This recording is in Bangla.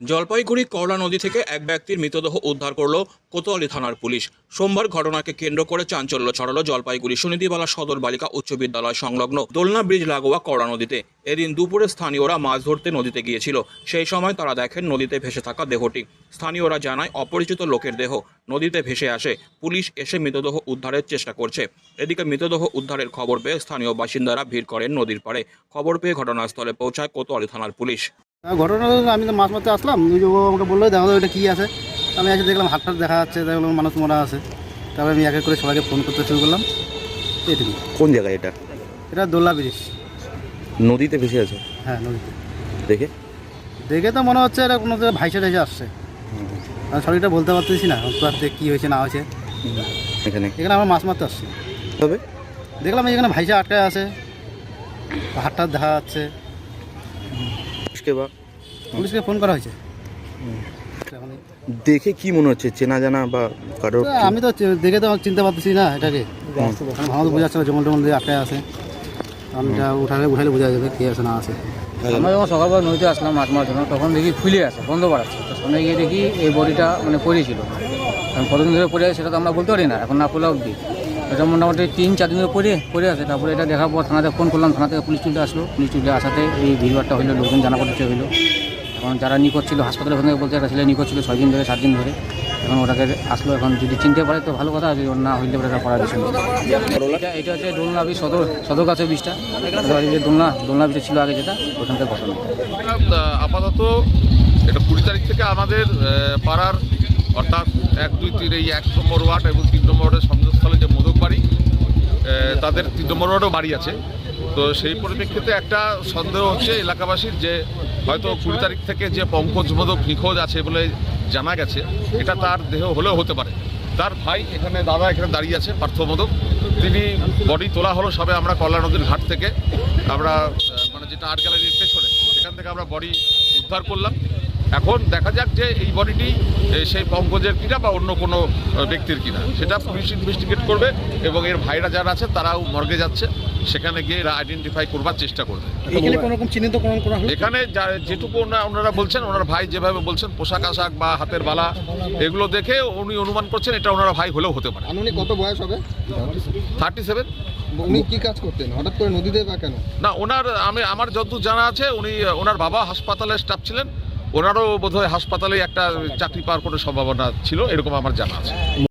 জলপাইগুড়ি করলা নদী থেকে এক ব্যক্তির মৃতদেহ উদ্ধার করল কোতোয়ালি থানার পুলিশ। সোমবার ঘটনাকে কেন্দ্র করে চাঞ্চল্য ছড়ালো জলপাইগুড়ি সুনীতিবালা সদর বালিকা উচ্চ বিদ্যালয় সংলগ্ন দোলনা ব্রিজ লাগোয়া করলা নদীতে। এদিন দুপুরে স্থানীয়রা মাছ ধরতে নদীতে গিয়েছিল। সেই সময় তারা দেখেন নদীতে ভেসে থাকা দেহটি। স্থানীয়রা জানায়, অপরিচিত লোকের দেহ নদীতে ভেসে আসে। পুলিশ এসে মৃতদেহ উদ্ধারের চেষ্টা করছে। এদিকে মৃতদেহ উদ্ধারের খবর পেয়ে স্থানীয় বাসিন্দারা ভিড় করেন নদীর পাড়ে। খবর পেয়ে ঘটনাস্থলে পৌঁছায় কোতোয়ালি থানার পুলিশ। ঘটনা আমি তো মাছ মারতে আসলাম ওই যে ও আমাকে বলল দেখো এটা কী আছে? আমি এসে দেখলাম হাত টাত দেখা যাচ্ছে দেখলাম মানুষ মরা আছে। তারপরে আমি এক এক করে সবাইকে ফোন করতে শুরু করলাম। এইটুকু কোন জায়গায় এটা? এটা দোল্লা ব্রিজ নদীতে ভেসে আছে হ্যাঁ নদীতে। দেখে? দেখে তো মনে হচ্ছে এটা কোনো ভাইসে টাইসে আসছে। আমি সঠিকটা বলতে পারতেছি না রাত্রে কী হয়েছে না হয়েছে। এখানে? এখানে আমরা মাছ মারতে আসছি। তবে? দেখলাম এখানে ভাইসে আটকায় আছে। হাত টাত দেখা যাচ্ছে। পুলিশকে বা পুলিশকে ফোন করা হয়েছে। দেখে কি মনে হচ্ছে? চেনা জানা বা কারোর তা আমি তো দেখে তো চিনতে পারতেছি না এটাকে। আমার তো বোঝা যাচ্ছে না জমল টমল দিয়ে আটকায় আছে। আমি এটা উঠালে উঠালে বোঝা যাবে কে আছে না আছে। আমরা যখন সকালবেলা নদীতে আসলাম মাছ মারার জন্য তখন দেখি ফুলে আছে বন্ধ বাড়াচ্ছে তো সামনে গিয়ে দেখি এই বডিটা মানে পড়েছিল। কারণ কতদিন ধরে পড়ে আছে সেটা তো আমরা বলতে পারি না এখন না পড়লে অবধি। এটা মোটামুটি তিন চার দিনের পড়ে পড়ে আছে। তারপরে এটা দেখার পর থানাতে ফোন করলাম থানা থেকে পুলিশ তুলতে আসলো। পুলিশ তুলতে আসাতে এই ভিড়ভাড়টা হইল লোকজন জানা করতে হইল। এখন যারা নিখোঁজ ছিল হাসপাতালে ওখান থেকে বলতে একটা ছেলে নিখোঁজ ছিল ছয় দিন ধরে সাত দিন ধরে। এখন ওটাকে আসলো এখন যদি চিনতে পারে তো ভালো কথা যদি না হইলে পরে এটা করার বিষয় এটা হচ্ছে দোলনা বীজ সদর সদর কাছে বীজটা যে দোলনা দোলনা বীজটা ছিল আগে যেটা ওখানকার ঘটনা। আহ, আপাতত এটা কুড়ি তারিখ থেকে আমাদের পাড়ার অর্থাৎ এক দুই তিন এই এক নম্বর ওয়ার্ড এবং তিন নম্বর ওয়ার্ডের সংযোগস্থলে যে তাদের তিন বাড়ি আছে। তো সেই পরিপ্রেক্ষিতে একটা সন্দেহ হচ্ছে এলাকাবাসীর যে হয়তো কুড়ি তারিখ থেকে যে পঙ্কজ মোদক নিখোঁজ আছে বলে জানা গেছে, এটা তার দেহ হলেও হতে পারে। তার ভাই এখানে, দাদা এখানে দাঁড়িয়ে আছে পার্থ মোদক তিনি বডি তোলা হলো সবে আমরা কল্লা নদীর ঘাট থেকে। আমরা মানে যেটা আর্ট গ্যালারির পেছনে, সেখান থেকে আমরা বডি উদ্ধার করলাম। এখন দেখা যাক যে এই বডিটি সেই পঙ্কজের কিনা বা অন্য কোনো ব্যক্তির কিনা। সেটা পুলিশ ইনভেস্টিগেট করবে এবং এর ভাইরা যারা আছে তারাও মর্গে যাচ্ছে। সেখানে গিয়ে এরা আইডেন্টিফাই করবার চেষ্টা করবে। এখানে কোনো রকম চিহ্নিতকরণ এখানে যা- যেটুকু ওনা- ওনারা বলছেন ওনার ভাই যেভাবে বলছেন পোশাক আশাক বা হাতের বালা এগুলো দেখে উনি অনুমান করছেন এটা ওনারা ভাই হলেও হতে পারে। কত বয়স হবে? থার্টি সেভেন উনি কি কাজ করতেন? হঠাৎ করে নদীতে বা কেন? না ওনার আমি আমার যতদূর জানা আছে উনি ওনার বাবা হাসপাতালে স্টাফ ছিলেন। ওনারও বোধহয় হাসপাতালে একটা চাকরি পাওয়ার কোনো সম্ভাবনা ছিল এরকম আমার জানা আছে।